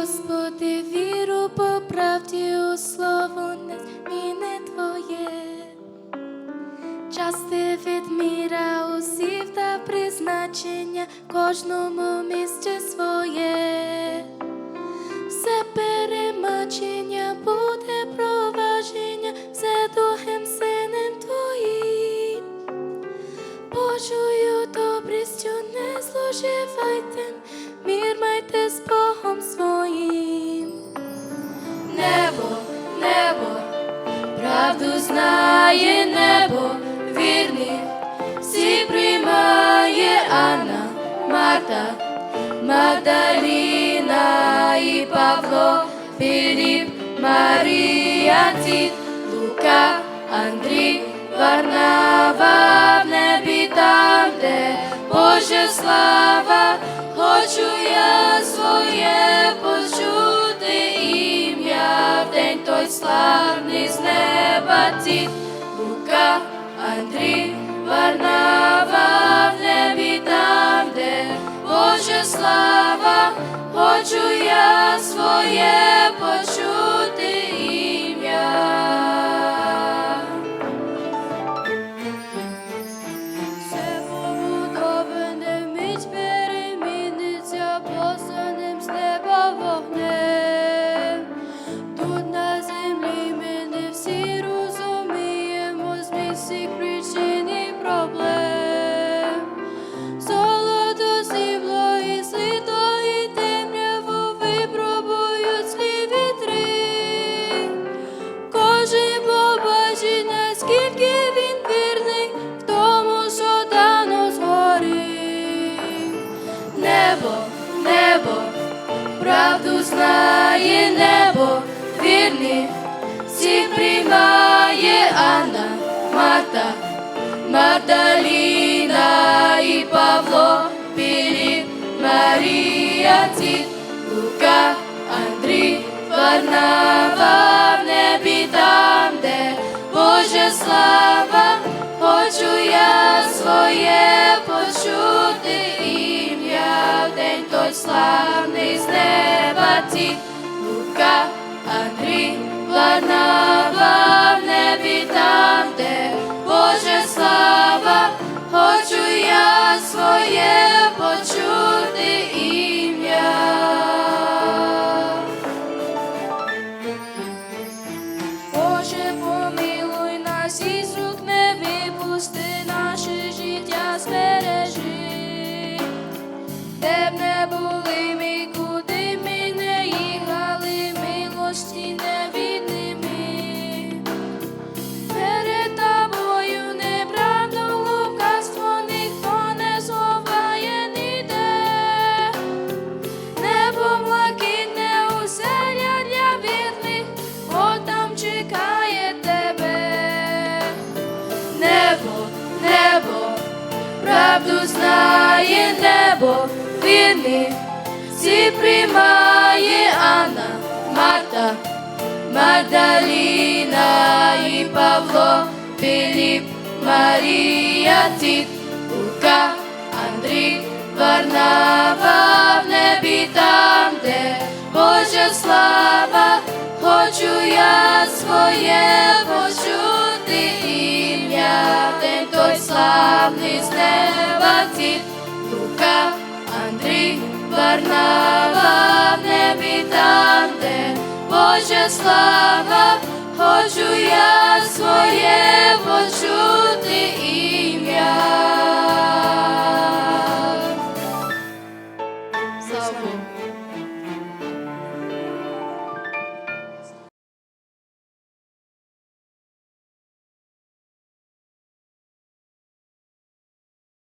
Господи, віру по правді у слово не зміни Твоє. Части від міра усів та призначення кожному місце своє. Все перемачення буде проваження, все духом синем Твоїм. Божою добрістю не зловживайте, мір майте з Богом своїм. Небо, небо, правду знає небо, вірний, всі приймає Анна, Марта, Магдаліна і Павло, Філіп, Марія, Тіт, Лука, Андрій, Варнава в небі там, де Божа слава, хочу я своє почути ім'я. В день той славний з неба Тіт, Лука, Андрій, Варнава всіх причин і проблем. Золото, срібло і слито, і темряву випробують злі вітри. Кожен побачить, наскільки він вірний в тому, що дано згори. Небо, небо, правду знає небо, вірний, всіх приймає Марта, Магдаліна і Павло, Філіп, Марія, Тіт, Лука, Андрій, Варнава в небі там, де Божа слава, хочу я своє почути. Ім'я в день той славний з неба Тіт, Лука, Андрій, Варнава Боже, правду знає небо, вірний, всі приймає Анна, Марта, Магдаліна і Павло, Філіп, Марія, Тіт, Лука, Андрій, Варнава в небі там, де Божа слава, хочу я своє славний з неба Тіт, Лука, Андрій, Варнава в небі там, де Божа слава, хочу я своє почути